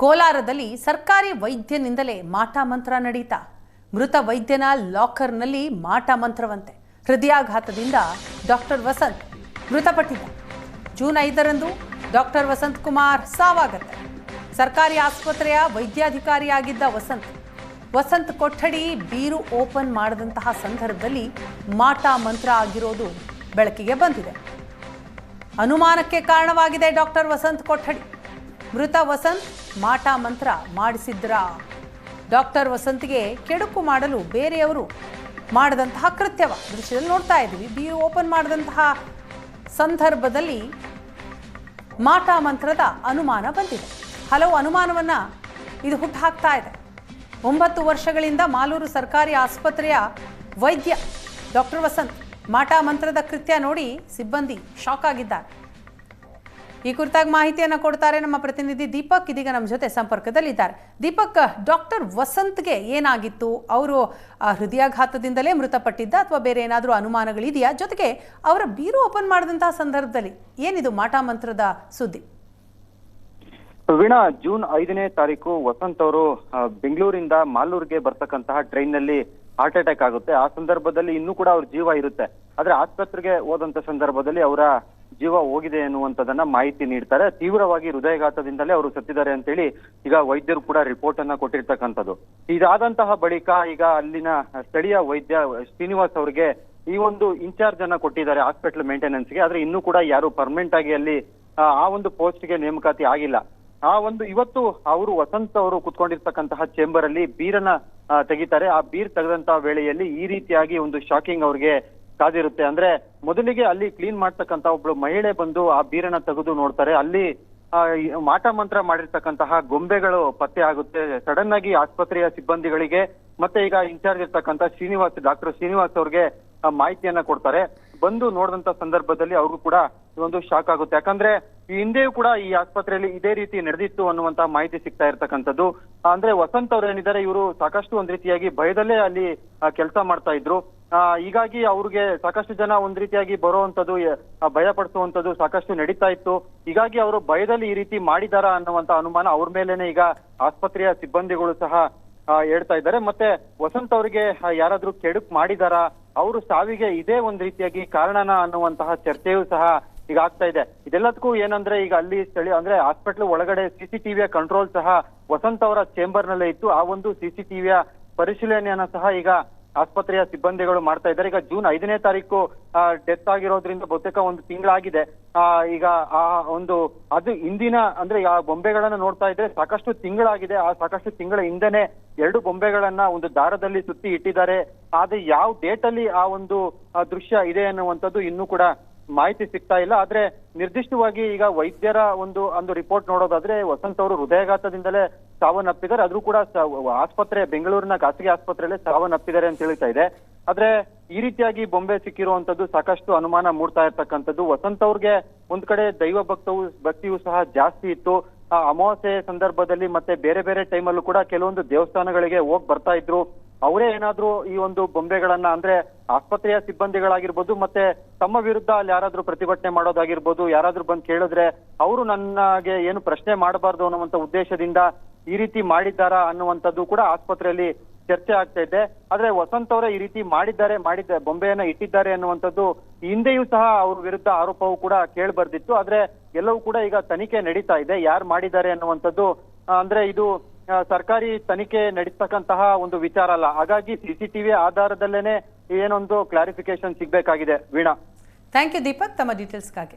ಕೋಲಾರದಲ್ಲಿ ಸರ್ಕಾರಿ ವೈದ್ಯನಿಂದಲೇ ಮಾಟ ಮಂತ್ರ ನಡೀತಾ. ಮೃತ ವೈದ್ಯನ ಲಾಕರ್ನಲ್ಲಿ ಮಾಟ ಮಂತ್ರವಂತೆ. ಹೃದಯಾಘಾತದಿಂದ ಡಾಕ್ಟರ್ ವಸಂತ್ ಮೃತಪಟ್ಟಿದ್ದ ಜೂನ್ ಐದರಂದು ಡಾಕ್ಟರ್ ವಸಂತ್ ಕುಮಾರ್ ಸಾವಾಗತ್ತೆ ಸರ್ಕಾರಿ ಆಸ್ಪತ್ರೆಯ ವೈದ್ಯಾಧಿಕಾರಿಯಾಗಿದ್ದ ವಸಂತ್. ವಸಂತ್ ಕೊಠಡಿ ಬೀರು ಓಪನ್ ಮಾಡದಂತಹ ಸಂದರ್ಭದಲ್ಲಿ ಮಾಟ ಮಂತ್ರ ಆಗಿರೋದು ಬೆಳಕಿಗೆ ಬಂದಿದೆ. ಅನುಮಾನಕ್ಕೆ ಕಾರಣವಾಗಿದೆ ಡಾಕ್ಟರ್ ವಸಂತ್ ಕೊಠಡಿ. ಮೃತ ವಸಂತ್ ಮಾಟ ಮಂತ್ರ ಮಾಡಿಸಿದ್ರಾ? ಡಾಕ್ಟರ್ ವಸಂತ್ಗೆ ಕೆಡುಕು ಮಾಡಲು ಬೇರೆಯವರು ಮಾಡಿದಂತಹ ಕೃತ್ಯವ. ದೃಶ್ಯದಲ್ಲಿ ನೋಡ್ತಾ ಇದ್ದೀವಿ. ಬಿ ಓಪನ್ ಮಾಡಿದಂತಹ ಸಂದರ್ಭದಲ್ಲಿ ಮಾಟ ಮಂತ್ರದ ಅನುಮಾನ ಬಂದಿದೆ. ಹಲವು ಅನುಮಾನವನ್ನ ಇದು ಹುಟ್ಟುಹಾಕ್ತಾ ಇದೆ. ಒಂಬತ್ತು ವರ್ಷಗಳಿಂದ ಮಾಲೂರು ಸರ್ಕಾರಿ ಆಸ್ಪತ್ರೆಯ ವೈದ್ಯ ಡಾಕ್ಟರ್ ವಸಂತ್ ಮಾಟ ಮಂತ್ರದ ಕೃತ್ಯ ನೋಡಿ ಸಿಬ್ಬಂದಿ ಶಾಕ್ ಆಗಿದ್ದಾರೆ. ಈ ಕುರಿತಾಗಿ ಮಾಹಿತಿಯನ್ನು ಕೊಡ್ತಾರೆ ನಮ್ಮ ಪ್ರತಿನಿಧಿ ದೀಪಕ್ ಇದೀಗ ನಮ್ಮ ಜೊತೆ ಸಂಪರ್ಕದಲ್ಲಿದ್ದಾರೆ. ದೀಪಕ್, ಡಾಕ್ಟರ್ ವಸಂತ್ಗೆ ಏನಾಗಿತ್ತು? ಅವರು ಹೃದಯಾಘಾತದಿಂದಲೇ ಮೃತಪಟ್ಟಿದ್ದ ಅಥವಾ ಬೇರೆ ಏನಾದರೂ ಅನುಮಾನಗಳಿದೆಯಾ? ಜೊತೆಗೆ ಅವರ ಬೀರು ಓಪನ್ ಮಾಡಿದಂತಹ ಸಂದರ್ಭದಲ್ಲಿ ಏನಿದು ಮಾಟಾ ಮಂತ್ರದ ಸುದ್ದಿ? ವೀಣಾ, ಜೂನ್ ಐದನೇ ತಾರೀಕು ವಸಂತ್ ಅವರು ಬೆಂಗಳೂರಿಂದ ಮಾಲೂರಿಗೆ ಬರ್ತಕ್ಕಂತಹ ಟ್ರೈನ್ನಲ್ಲಿ ಹಾರ್ಟ್ ಅಟ್ಯಾಕ್ ಆಗುತ್ತೆ. ಆ ಸಂದರ್ಭದಲ್ಲಿ ಇನ್ನೂ ಕೂಡ ಅವ್ರ ಜೀವ ಇರುತ್ತೆ. ಆದ್ರೆ ಆಸ್ಪತ್ರೆಗೆ ಹೋದಂತ ಸಂದರ್ಭದಲ್ಲಿ ಅವರ ಜೀವ ಹೋಗಿದೆ ಎನ್ನುವಂಥದ್ದನ್ನ ಮಾಹಿತಿ ನೀಡ್ತಾರೆ. ತೀವ್ರವಾಗಿ ಹೃದಯಘಾತದಿಂದಲೇ ಅವರು ಸತ್ತಿದ್ದಾರೆ ಅಂತೇಳಿ ಈಗ ವೈದ್ಯರು ಕೂಡ ರಿಪೋರ್ಟ್ ಅನ್ನ ಕೊಟ್ಟಿರ್ತಕ್ಕಂಥದ್ದು. ಇದಾದಂತಹ ಬಳಿಕ ಈಗ ಅಲ್ಲಿನ ಸ್ಥಳೀಯ ವೈದ್ಯ ಶ್ರೀನಿವಾಸ್ ಅವರಿಗೆ ಈ ಒಂದು ಇನ್ಚಾರ್ಜ್ ಅನ್ನ ಕೊಟ್ಟಿದ್ದಾರೆ ಹಾಸ್ಪಿಟಲ್ ಮೇಂಟೆನೆನ್ಸ್ಗೆ ಆದ್ರೆ ಇನ್ನೂ ಕೂಡ ಯಾರು ಪರ್ಮನೆಂಟ್ ಆಗಿ ಅಲ್ಲಿ ಆ, ಒಂದು ಒಂದು ಪೋಸ್ಟ್ಗೆ ನೇಮಕಾತಿ ಆಗಿಲ್ಲ. ಆ ಒಂದು ಇವತ್ತು ಅವರು ವಸಂತ್ ಅವರು ಕುತ್ಕೊಂಡಿರ್ತಕ್ಕಂತಹ ಚೇಂಬರ್ ಅಲ್ಲಿ ಬೀರನ್ನ ತೆಗಿತಾರೆ. ಆ ಬೀರ್ ತೆಗೆದಂತಹ ವೇಳೆಯಲ್ಲಿ ಈ ರೀತಿಯಾಗಿ ಒಂದು ಶಾಕಿಂಗ್ ಅವ್ರಿಗೆ ಕಾದಿರುತ್ತೆ. ಅಂದ್ರೆ ಮೊದಲಿಗೆ ಅಲ್ಲಿ ಕ್ಲೀನ್ ಮಾಡ್ತಕ್ಕಂತ ಒಬ್ಳು ಮಹಿಳೆ ಬಂದು ಆ ಬೀರನ್ನ ತೆಗೆದು ನೋಡ್ತಾರೆ. ಅಲ್ಲಿ ಮಾಟ ಮಂತ್ರ ಮಾಡಿರ್ತಕ್ಕಂತಹ ಗೊಂಬೆಗಳು ಪತ್ತೆ ಆಗುತ್ತೆ. ಸಡನ್ ಆಗಿ ಆಸ್ಪತ್ರೆಯ ಸಿಬ್ಬಂದಿಗಳಿಗೆ, ಮತ್ತೆ ಈಗ ಇನ್ಚಾರ್ಜ್ ಇರ್ತಕ್ಕಂತ ಶ್ರೀನಿವಾಸ್, ಡಾಕ್ಟರ್ ಶ್ರೀನಿವಾಸ್ ಅವ್ರಿಗೆ ಮಾಹಿತಿಯನ್ನ ಕೊಡ್ತಾರೆ. ಬಂದು ನೋಡಿದಂತ ಸಂದರ್ಭದಲ್ಲಿ ಅವ್ರಿಗೂ ಕೂಡ ಒಂದು ಶಾಕ್ ಆಗುತ್ತೆ. ಯಾಕಂದ್ರೆ ಈ ಹಿಂದೆಯೂ ಕೂಡ ಈ ಆಸ್ಪತ್ರೆಯಲ್ಲಿ ಇದೇ ರೀತಿ ನಡೆದಿತ್ತು ಅನ್ನುವಂತ ಮಾಹಿತಿ ಸಿಗ್ತಾ ಇರ್ತಕ್ಕಂಥದ್ದು. ಅಂದ್ರೆ ವಸಂತ್ ಅವ್ರು ಏನಿದ್ದಾರೆ, ಇವರು ಸಾಕಷ್ಟು ಒಂದ್ ರೀತಿಯಾಗಿ ಭಯದಲ್ಲೇ ಅಲ್ಲಿ ಕೆಲಸ ಮಾಡ್ತಾ ಇದ್ರು. ಹೀಗಾಗಿ ಅವ್ರಿಗೆ ಸಾಕಷ್ಟು ಜನ ಒಂದ್ ರೀತಿಯಾಗಿ ಬರುವಂತದ್ದು ಭಯ ಪಡಿಸುವಂತದ್ದು ಸಾಕಷ್ಟು ನಡೀತಾ ಇತ್ತು. ಹೀಗಾಗಿ ಅವರು ಭಯದಲ್ಲಿ ಈ ರೀತಿ ಮಾಡಿದಾರ ಅನ್ನುವಂತ ಅನುಮಾನ ಅವ್ರ ಮೇಲೇನೆ ಈಗ ಆಸ್ಪತ್ರೆಯ ಸಿಬ್ಬಂದಿಗಳು ಸಹ ಹೇಳ್ತಾ ಇದ್ದಾರೆ. ಮತ್ತೆ ವಸಂತ್ ಅವರಿಗೆ ಆ, ಯಾರಾದ್ರೂ ಕೆಡುಕ್ ಮಾಡಿದಾರಾ? ಅವರು ಸಾವಿಗೆ ಇದೇ ಒಂದ್ ರೀತಿಯಾಗಿ ಕಾರಣನ ಅನ್ನುವಂತಹ ಚರ್ಚೆಯೂ ಸಹ ಈಗ ಆಗ್ತಾ ಇದೆ. ಇದೆಲ್ಲದಕ್ಕೂ ಏನಂದ್ರೆ ಈಗ ಅಲ್ಲಿ ಸ್ಥಳೀಯ ಅಂದ್ರೆ ಹಾಸ್ಪಿಟಲ್ ಒಳಗಡೆ ಸಿಸಿಟಿವಿಯ ಕಂಟ್ರೋಲ್ ಸಹ ವಸಂತ್ ಅವರ ಚೇಂಬರ್ ಇತ್ತು. ಆ ಒಂದು ಸಿಸಿಟಿವಿಯ ಪರಿಶೀಲನೆಯನ್ನ ಸಹ ಈಗ ಆಸ್ಪತ್ರೆಯ ಸಿಬ್ಬಂದಿಗಳು ಮಾಡ್ತಾ ಇದ್ದಾರೆ. ಈಗ ಜೂನ್ ಐದನೇ ತಾರೀಕು ಡೆತ್ ಆಗಿರೋದ್ರಿಂದ ಬಹುತೇಕ ಒಂದು ತಿಂಗಳಾಗಿದೆ. ಈಗ ಆ ಒಂದು, ಅದು ಇಂದಿನ ಅಂದ್ರೆ ಆ ಬೊಂಬೆಗಳನ್ನ ನೋಡ್ತಾ ಇದ್ರೆ ಸಾಕಷ್ಟು ತಿಂಗಳಾಗಿದೆ. ಆ ಸಾಕಷ್ಟು ತಿಂಗಳ ಹಿಂದೆನೆ ಎರಡು ಬೊಂಬೆಗಳನ್ನ ಒಂದು ದಾರದಲ್ಲಿ ಸುತ್ತಿ ಇಟ್ಟಿದ್ದಾರೆ. ಆದ್ರೆ ಯಾವ ಡೇಟ್ ಅಲ್ಲಿ ಆ ಒಂದು ದೃಶ್ಯ ಇದೆ ಅನ್ನುವಂಥದ್ದು ಇನ್ನೂ ಕೂಡ ಮಾಹಿತಿ ಸಿಗ್ತಾ ಇಲ್ಲ. ಆದ್ರೆ ನಿರ್ದಿಷ್ಟವಾಗಿ ಈಗ ವೈದ್ಯರ ಒಂದು ಒಂದು ರಿಪೋರ್ಟ್ ನೋಡೋದಾದ್ರೆ ವಸಂತ್ ಅವರು ಹೃದಯಾಘಾತದಿಂದಲೇ ಸಾವನ್ನಪ್ಪಿದ್ದಾರೆ. ಆದ್ರೂ ಕೂಡ ಆಸ್ಪತ್ರೆ, ಬೆಂಗಳೂರಿನ ಖಾಸಗಿ ಆಸ್ಪತ್ರೆಯಲ್ಲೇ ಸಾವನ್ನಪ್ಪಿದ್ದಾರೆ ಅಂತ ಹೇಳ್ತಾ ಇದೆ. ಆದ್ರೆ ಈ ರೀತಿಯಾಗಿ ಬೊಂಬೆ ಸಿಕ್ಕಿರುವಂತದ್ದು ಸಾಕಷ್ಟು ಅನುಮಾನ ಮೂಡ್ತಾ ಇರ್ತಕ್ಕಂಥದ್ದು. ವಸಂತ ಅವ್ರಿಗೆ ಒಂದ್ ಕಡೆ ದೈವ ಭಕ್ತವು, ಭಕ್ತಿಯು ಸಹ ಜಾಸ್ತಿ ಇತ್ತು. ಅಮಾವಾಸ್ಯೆ ಸಂದರ್ಭದಲ್ಲಿ ಮತ್ತೆ ಬೇರೆ ಬೇರೆ ಟೈಮಲ್ಲೂ ಕೂಡ ಕೆಲವೊಂದು ದೇವಸ್ಥಾನಗಳಿಗೆ ಹೋಗ್ ಬರ್ತಾ ಇದ್ರು. ಅವರೇ ಏನಾದ್ರೂ ಈ ಒಂದು ಬೊಂಬೆಗಳನ್ನ ಅಂದ್ರೆ ಆಸ್ಪತ್ರೆಯ ಸಿಬ್ಬಂದಿಗಳಾಗಿರ್ಬೋದು ಮತ್ತೆ ತಮ್ಮ ವಿರುದ್ಧ ಅಲ್ಲಿ ಯಾರಾದ್ರೂ ಪ್ರತಿಭಟನೆ ಮಾಡೋದಾಗಿರ್ಬೋದು, ಯಾರಾದ್ರೂ ಬಂದು ಕೇಳಿದ್ರೆ ಅವರು ನನಗೆ ಏನು ಪ್ರಶ್ನೆ ಮಾಡಬಾರ್ದು ಅನ್ನುವಂತ ಉದ್ದೇಶದಿಂದ ಈ ರೀತಿ ಮಾಡಿದ್ದಾರಾ ಅನ್ನುವಂಥದ್ದು ಕೂಡ ಆಸ್ಪತ್ರೆಯಲ್ಲಿ ಚರ್ಚೆ ಆಗ್ತಾ ಇದೆ. ಆದ್ರೆ ವಸಂತ್ ಅವರೇ ಈ ರೀತಿ ಮಾಡಿದ್ದಾರೆ, ಮಾಡಿದ್ದ ಬೊಂಬೆಯನ್ನ ಇಟ್ಟಿದ್ದಾರೆ ಅನ್ನುವಂಥದ್ದು ಹಿಂದೆಯೂ ಸಹ ಅವ್ರ ವಿರುದ್ಧ ಆರೋಪವು ಕೂಡ ಕೇಳಿ ಬರ್ದಿತ್ತು ಆದ್ರೆ ಎಲ್ಲವೂ ಕೂಡ ಈಗ ತನಿಖೆ ನಡೀತಾ ಇದೆ. ಯಾರು ಮಾಡಿದ್ದಾರೆ ಅನ್ನುವಂಥದ್ದು, ಅಂದ್ರೆ ಇದು ಸರ್ಕಾರಿ ತನಿಖೆ ನಡೆಸ್ತಕ್ಕಂತಹ ಒಂದು ವಿಚಾರ ಅಲ್ಲ. ಹಾಗಾಗಿ ಸಿಸಿಟಿವಿ ಆಧಾರದಲ್ಲೇನೆ ಏನೊಂದು ಕ್ಲಾರಿಫಿಕೇಶನ್ ಸಿಗ್ಬೇಕಾಗಿದೆ. ವೀಣಾ. ಥ್ಯಾಂಕ್ ಯು ದೀಪಕ್ ತಮ್ಮ ಡೀಟೇಲ್ಸ್ಗಾಗಿ